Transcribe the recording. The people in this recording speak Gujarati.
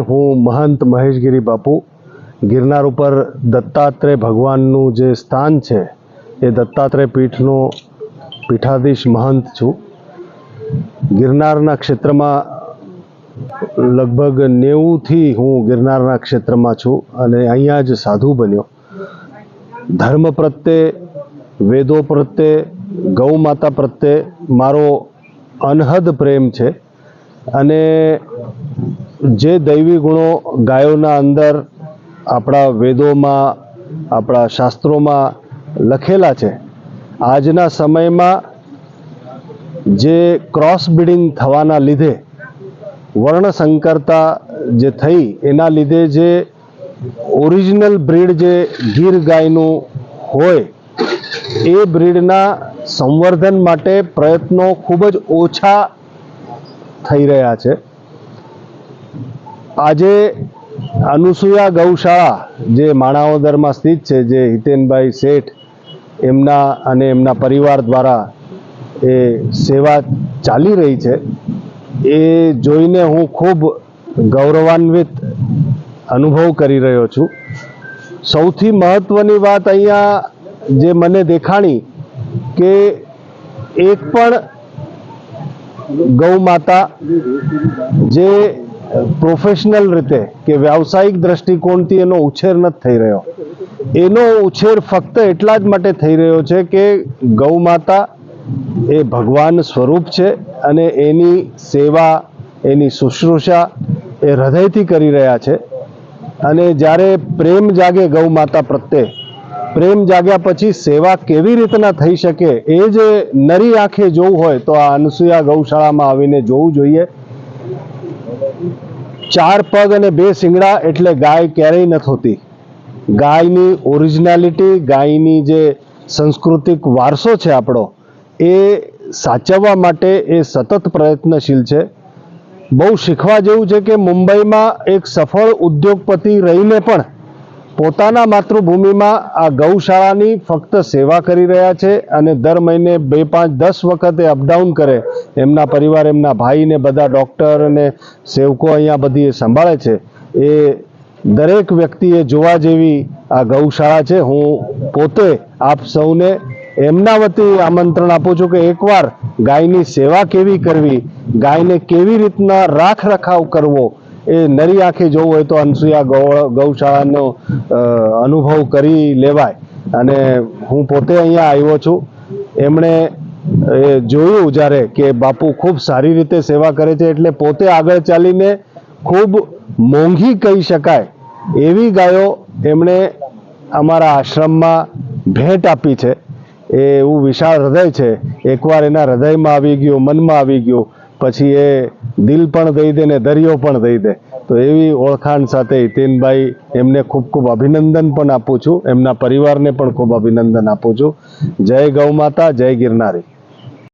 હું મહંત મહેશગીરી બાપુ. ગિરનાર ઉપર દત્તાત્રેય ભગવાનનું જે સ્થાન છે, એ દત્તાત્રેય પીઠનો પીઠાધીશ મહંત છું. ગિરનારના ક્ષેત્રમાં લગભગ નેવુંથી હું ગિરનારના ક્ષેત્રમાં છું અને અહીંયા જ સાધુ બન્યો. ધર્મ પ્રત્યે, વેદો પ્રત્યે ગૌ માતા પ્રત્યે મારો અનહદ પ્રેમ છે અને જે દૈવી ગુણો ગાયોના અંદર આપણા વેદોમાં, આપણા શાસ્ત્રોમાં લખેલા છે, આજના સમયમાં જે ક્રોસ બ્રીડિંગ થવાના લીધે વર્ણસંકરતા જે થઈ, એના લીધે જે ઓરિજિનલ બ્રીડ જે ગીર ગાયનું હોય, એ બ્રીડના સંવર્ધન માટે પ્રયત્નો ખૂબ જ ઓછા થઈ રહ્યા છે. આજે અનુસૂયા ગૌશાળા જે માણાવદરમાં સ્થિત છે, જે હિતેનભાઈ શેઠ એમના અને એમના પરિવાર દ્વારા એ સેવા ચાલી રહી છે. એ જોઈને હું ખૂબ ગૌરવાન્વિત અનુભવ કરી રહ્યો છું. સૌથી મહત્ત્વની વાત અહીંયા જે મને દેખાણી કે એક પણ ગૌ માતા જે પ્રોફેશનલ રીતે કે વ્યાવસાયિક દ્રષ્ટિકોણથી એનો ઉછેર નથી થઈ રહ્યો. એનો ઉછેર ફક્ત એટલા જ માટે થઈ રહ્યો છે કે ગૌ માતા એ ભગવાન સ્વરૂપ છે અને એની સેવા, એની શુશ્રૂષા એ હૃદયથી કરી રહ્યા છે. અને જ્યારે પ્રેમ જાગે ગૌ માતા પ્રત્યે, પ્રેમ જાગ્યા પછી સેવા કેવી રીતના થઈ શકે એ જે નરી આંખે જોવું હોય તો આ અનસુયા ગૌશાળામાં આવીને જોવું જોઈએ. ચાર પગ અને બે શિંગડા એટલે ગાય ક્યારેય નથી હોતી ગાયની ઓરિજિનાલિટી ગાયની જે સાંસ્કૃતિક વારસો છે આપણો, એ સાચવવા માટે એ સતત પ્રયત્નશીલ છે. બહુ શીખવા જેવું છે કે મુંબઈમાં એક સફળ ઉદ્યોગપતિ રહીને પણ પોતાના માતૃભૂમિમાં આ ગૌશાળાની ફક્ત સેવા કરી રહ્યા છે અને દર મહિને બે પાંચ દસ વખતે અપડાઉન કરે. એમના પરિવાર, એમના ભાઈને બધા ડૉક્ટર અને સેવકો અહીંયા બધી સંભાળે છે. એ દરેક વ્યક્તિએ જોવા જેવી આ ગૌશાળા છે. હું પોતે આપ સૌને એમના વતી આમંત્રણ આપું છું કે એકવાર ગાયની સેવા કેવી કરવી, ગાયને કેવી રીતના રાખ રખાવ કરવો એ નરી આંખે જોવું હોય તો અનસુયા ગૌ ગૌશાળાનો અનુભવ કરી લેવાય. અને હું પોતે અહીંયા આવ્યો છું. એમણે, એ, જોયું જ્યારે કે બાપુ ખૂબ સારી રીતે સેવા કરે છે એટલે પોતે આગળ ચાલીને ખૂબ મોંઘી કહી શકાય એવી ગાયો એમણે અમારા આશ્રમમાં ભેટ આપી છે. એ એવું વિશાળ હૃદય છે. એકવાર એના હૃદયમાં આવી ગયું, મનમાં આવી ગયું. પછી એ દિલ પણ દઈ દે ને દરિયો પણ દઈ દે. તો એવી ઓળખાણ સાથે હિતેનભાઈ એમને ખૂબ ખૂબ અભિનંદન પણ આપું છું. એમના પરિવારને પણ ખૂબ અભિનંદન આપું છું. જય ગૌ માતા, જય ગિરનારી.